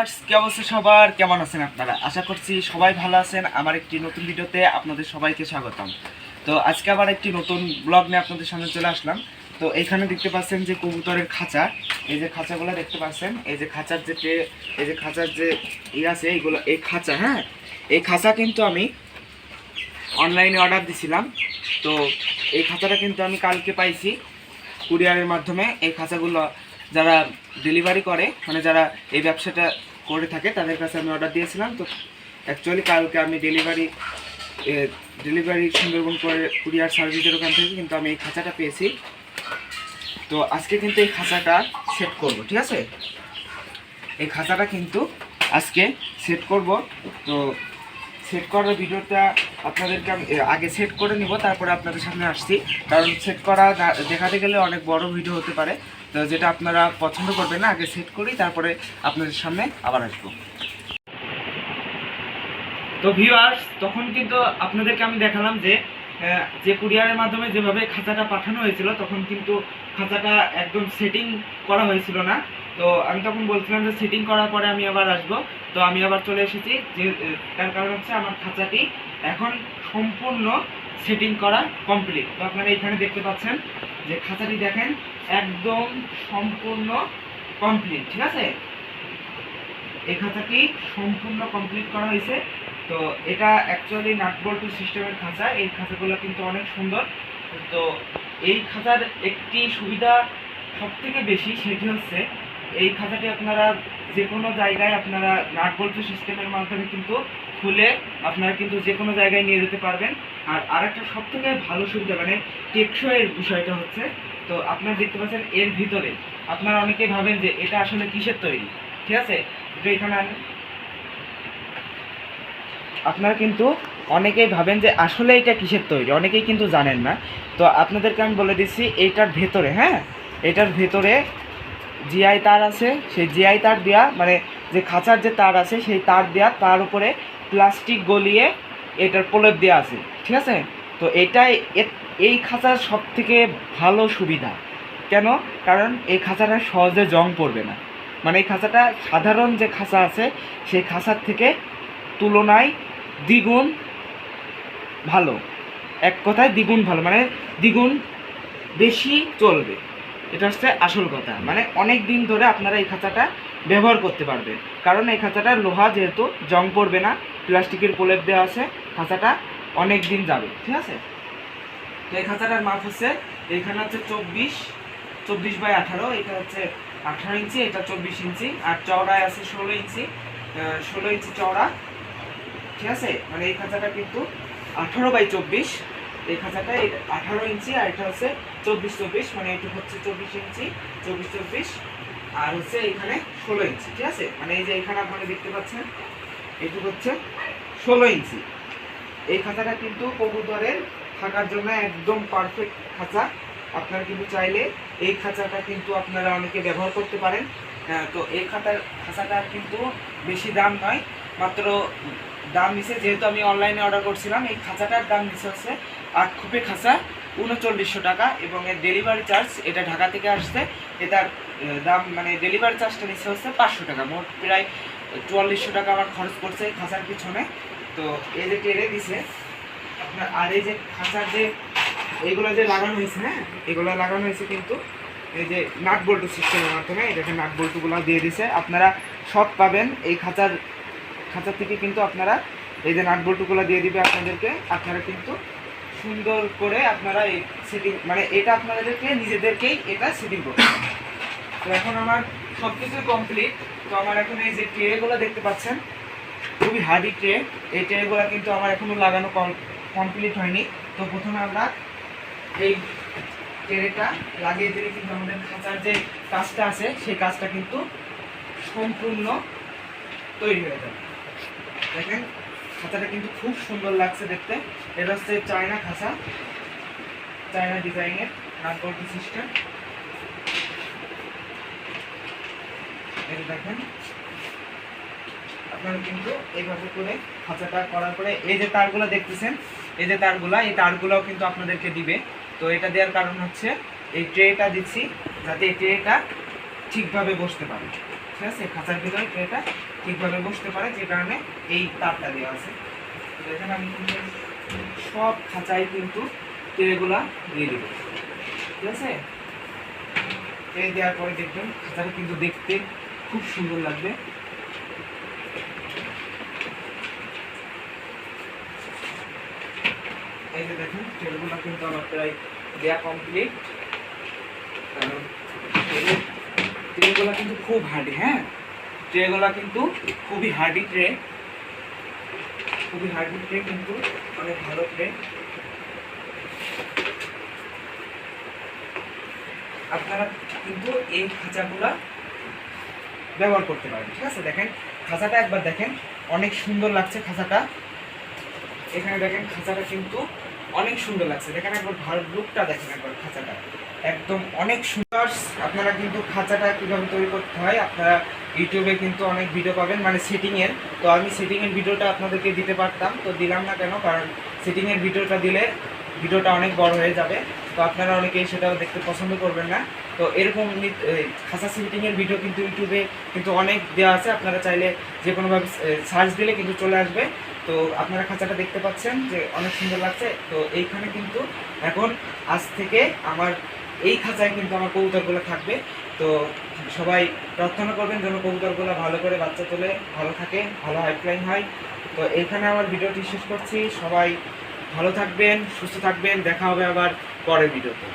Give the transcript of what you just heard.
Viewers, কি অবস্থা সবার? কেমন আছেন আপনারা? আশা করছি সবাই ভালো আছেন। আমার একটি নতুন ভিডিওতে আপনাদের সবাইকে স্বাগতম। তো আজকে আবার একটি নতুন ব্লগ নিয়ে আপনাদের সামনে চলে আসলাম। তো এখানে দেখতে পাচ্ছেন যে কবুতরের খাঁচা। এই যে খাঁচাগুলো দেখতে পাচ্ছেন, এই যে খাঁচার যে এই যে খাঁচার যে ই আছে, এইগুলো এই খাঁচা হ্যাঁ? এই খাঁচা কিন্তু আমি অনলাইনে অর্ডার দিছিলাম। তো এই খাঁচাটা কিন্তু আমি কালকে পাইছি কুরিয়ারের মাধ্যমে। এই খাঁচাগুলো যারা ডেলিভারি করে মানে যারা এই ব্যবসাটা করে থাকে, তাদের কাছে আমি অর্ডার দিয়েছিলাম। তো অ্যাকচুয়ালি কালকে আমি ডেলিভারি ডেলিভারি সুন্দরবন করে কুরিয়ার সার্ভিসের ওখান থেকে কিন্তু আমি এই খাঁচাটা পেয়েছি। তো আজকে কিন্তু এই খাঁচাটা সেট করব, ঠিক আছে? এই খাঁচাটা কিন্তু আজকে সেট করব। তো সেট করার ভিডিওটা আপনাদেরকে আমি আগে সেট করে নিব, তারপরে আপনাদের সামনে আসছি। কারণ সেট করা দেখাতে গেলে অনেক বড় ভিডিও হতে পারে। তো যেটা আপনারা পছন্দ করবেন না, আগে সেট করি, তারপরে আপনাদের সামনে আবার আসব। তো ভিউয়ার্স তখন কিন্তু আপনাদেরকে আমি দেখালাম যে যে কুরিয়ারের মাধ্যমে যেভাবে খাঁচাটা পাঠানো হয়েছিল, তখন কিন্তু খাঁচাটা একদম সেটিং করা হয়েছিল না। তো আমি তখন বলছিলাম যে সেটিং করার পরে আমি আবার আসব। তো আমি আবার চলে এসেছি, যে তার কারণ হচ্ছে আমার খাঁচাটি এখন সম্পূর্ণ সেটিং করা কমপ্লিট তো আপনারা এখানে দেখতে পাচ্ছেন যে খাঁচাটি দেখেন, একদম সম্পূর্ণ কমপ্লিট ঠিক আছে? এই খাঁচাটি সম্পূর্ণ কমপ্লিট করা হয়েছে। তো এটা অ্যাকচুয়ালি নাটবল্টু সিস্টেমের খাঁচা এই খাঁচাগুলো কিন্তু অনেক সুন্দর। তো এই খাঁচার একটি সুবিধা সব থেকে বেশি সেটি হচ্ছে, এই খাঁচাটি আপনারা যে কোনো জায়গায় আপনারা নাটবল্টু সিস্টেমের মাধ্যমে কিন্তু খুলে আপনারা কিন্তু যে কোনো জায়গায় নিয়ে যেতে পারবেন। আর আরেকটা সব থেকে ভালো সুবিধা মানে টেকসইয়ের বিষয়টা হচ্ছে, তো আপনারা দেখতে পাচ্ছেন এর ভিতরে, আপনারা অনেকেই ভাবেন যে এটা আসলে কিসের তৈরি? ঠিক আছে? এটা এখানে। আপনারা কিন্তু অনেকেই ভাবেন যে আসলে এটা কিসের তৈরি? অনেকেই কিন্তু জানেন না। তো আপনাদেরকে আমি বলে দিচ্ছি, এইটার ভেতরে হ্যাঁ? এটার ভেতরে জিআই তার আছে, সেই জিআই তার দেওয়া মানে যে খাঁচার যে তার আছে, সেই তার দেওয়া তার উপরে প্লাস্টিক গলিয়ে এটার প্রলেপ দেওয়া আছে, ঠিক আছে? তো এটাই এই খাঁচার সব থেকে ভালো সুবিধা। কেন? কারণ এই খাঁচাটা সহজে জং পড়বে না। মানে এই খাঁচাটা সাধারণ যে খাঁচা আছে, সেই খাঁচার থেকে তুলনায় দ্বিগুণ ভালো। এক কথায় দ্বিগুণ ভালো মানে দ্বিগুণ বেশি চলবে। এটা হচ্ছে আসল কথা। মানে অনেক দিন ধরে আপনারা এই খাঁচাটা ব্যবহার করতে পারবেন। কারণ এই খাঁচাটা লোহা যেহেতু, জং পড়বে না, প্লাস্টিকের প্রলেপ দেওয়া আছে, খাঁচাটা অনেক দিন যাবে, ঠিক আছে? তো এই খাঁচাটার মাপ হচ্ছে, এইখানে হচ্ছে চব্বিশ চব্বিশ বাই আঠারো এটা হচ্ছে আঠারো ইঞ্চি, এটা চব্বিশ ইঞ্চি, আর চওড়ায় আছে ষোলো ইঞ্চি ষোলো ইঞ্চি চওড়া, ঠিক আছে? মানে এই খাঁচাটা কিন্তু আঠারো বাই চব্বিশ এই খাঁচাটা এটা আঠারো ইঞ্চি আর এটা হচ্ছে চব্বিশ চব্বিশ মানে এটা হচ্ছে চব্বিশ ইঞ্চি, চব্বিশ চব্বিশ, আর হচ্ছে এখানে ষোলো ইঞ্চি, ঠিক আছে? মানে এই যে এখানে আপনারা দেখতে পাচ্ছেন এটুকু হচ্ছে ষোলো ইঞ্চি। এই খাঁচাটা কিন্তু কবুতরের থাকার জন্য একদম পারফেক্ট খাঁচা। আপনারা কিন্তু চাইলে এই খাঁচাটা কিন্তু আপনারা অনেকে ব্যবহার করতে পারেন। তো এই খাঁচার খাঁচাটা কিন্তু বেশি দাম নয়। মাত্র দাম নিছে, যেহেতু আমি অনলাইনে অর্ডার করছিলাম, এই খাঁচাটার দাম নিছে হচ্ছে আট খুপে খাঁচা, উনচল্লিশশো টাকা এবং এর ডেলিভারি চার্জ এটা ঢাকা থেকে আসছে এটার দাম মানে ডেলিভারি চার্জটা নিচ্ছে হচ্ছে পাঁচশো টাকা। মোট প্রায় চুয়াল্লিশশো টাকা আমার খরচ করছে এই খাঁচার পিছনে। তো এই যে টেরে দিছে আপনার আর এই যে খাঁচার যে এইগুলো যে লাগানো হয়েছে হ্যাঁ? এগুলো লাগানো হয়েছে কিন্তু এই যে নাট বল্টু সিস্টেমের মাধ্যমে, এটাকে নাট বল্টুগুলো দিয়ে দিছে। আপনারা সব পাবেন এই খাঁচার খাঁচার থেকে কিন্তু আপনারা এই যে নাট বল্টুগুলো দিয়ে দিবে আপনাদেরকে। আপনারা কিন্তু সুন্দর করে আপনারা এই সেটিং মানে এটা আপনাদেরকে নিজেদেরকেই এটা সেটিং করতে তো এখন আমার সব কিছু কমপ্লিট তো আমার এখন এই যে ট্রেগুলো দেখতে পাচ্ছেন, খুবই হার্ডি ট্রে এই ট্রেগুলো কিন্তু আমার এখনও লাগানো কমপ্লিট হয়নি। তো প্রথমে আমরা এই ট্রেটা লাগিয়ে দিলে কিন্তু আমাদের খাঁচার যে কাজটা আছে, সেই কাজটা কিন্তু সম্পূর্ণ তৈরি হয়ে যাবে। দেখেন, খাঁচাটা কিন্তু খুব সুন্দর লাগছে দেখতে। এটা হচ্ছে চায়না খাঁচা, চায়না ডিজাইনের নাটবল্টু সিস্টেম। এটা দেখেন, আপনারা কিন্তু এইভাবে করে খাঁচাটা করার পরে এই যে তারগুলো দেখতেছেন, এই যে তারগুলা, এই তারগুলোও কিন্তু আপনাদেরকে দিবে। তো এটা দেওয়ার কারণ হচ্ছে এই ট্রেটা দিচ্ছি, যাতে এই ট্রেটা ঠিকভাবে বসতে পারে। ঠিক আছে খাঁচার ভিতরে ট্রেটা ঠিকভাবে বসতে পারে, যে কারণে এই তারটা দেওয়া আছে। দেখেন আমি সব খাঁচায় কিন্তু ট্রেগুলা দিয়ে দেবো। ঠিক আছে? ট্রে দেওয়ার পরে দেখবেন খাঁচাটা কিন্তু দেখতে খুব সুন্দর লাগবে। এই যে দেখুন, ট্রেগুলো কিন্তু আমার প্রায় দেওয়া কমপ্লিট কারণ ট্রেগুলো কিন্তু খুব হার্ডি হ্যাঁ? ট্রেগুলো কিন্তু খুবই হার্ডি ট্রে খুবই হার্ডি ট্রে কিন্তু অনেক ভালো ট্রে আপনারা কিন্তু এই খাঁচাগুলা ব্যবহার করতে পারেন, ঠিক আছে? দেখেন, খাঁচাটা একবার দেখেন, অনেক সুন্দর লাগছে খাঁচাটা। এখানে দেখেন, খাঁচাটা কিন্তু অনেক সুন্দর লাগছে। দেখেন একবার ভালো লুকটা দেখেন একবার খাঁচাটা। একদম অনেক সুন্দর আপনারা কিন্তু খাঁচাটা কীভাবে তৈরি করতে হয়, আপনারা ইউটিউবে কিন্তু অনেক ভিডিও পাবেন মানে সেটিংয়ের তো আমি সেটিংয়ের ভিডিওটা আপনাদেরকে দিতে পারতাম, তো দিলাম না কেন? কারণ সেটিংয়ের ভিডিওটা দিলে ভিডিওটা অনেক বড় হয়ে যাবে। তো আপনারা অনেকেই সেটাও দেখতে পছন্দ করবেন না। তো এরকম খাঁচা সেটিংয়ের ভিডিও কিন্তু ইউটিউবে কিন্তু অনেক দেওয়া আছে। আপনারা চাইলে যে কোনোভাবে সার্চ দিলে কিন্তু চলে আসবে। তো আপনারা খাঁচাটা দেখতে পাচ্ছেন যে অনেক সুন্দর লাগছে। তো এইখানে কিন্তু এখন আজ থেকে আমার এই খাঁচায় কিন্তু আমার কবুতরগুলো থাকবে। তো সবাই প্রার্থনা করবেন যেন কবুতরগুলো ভালো করে বাচ্চা তোলে, ভালো থাকে, ভালো হাইপলাইন হয়। তো এখানে আমার ভিডিওটি শেষ করছি। সবাই ভালো থাকবেন, সুস্থ থাকবেন। দেখা হবে আবার পরের ভিডিওতে।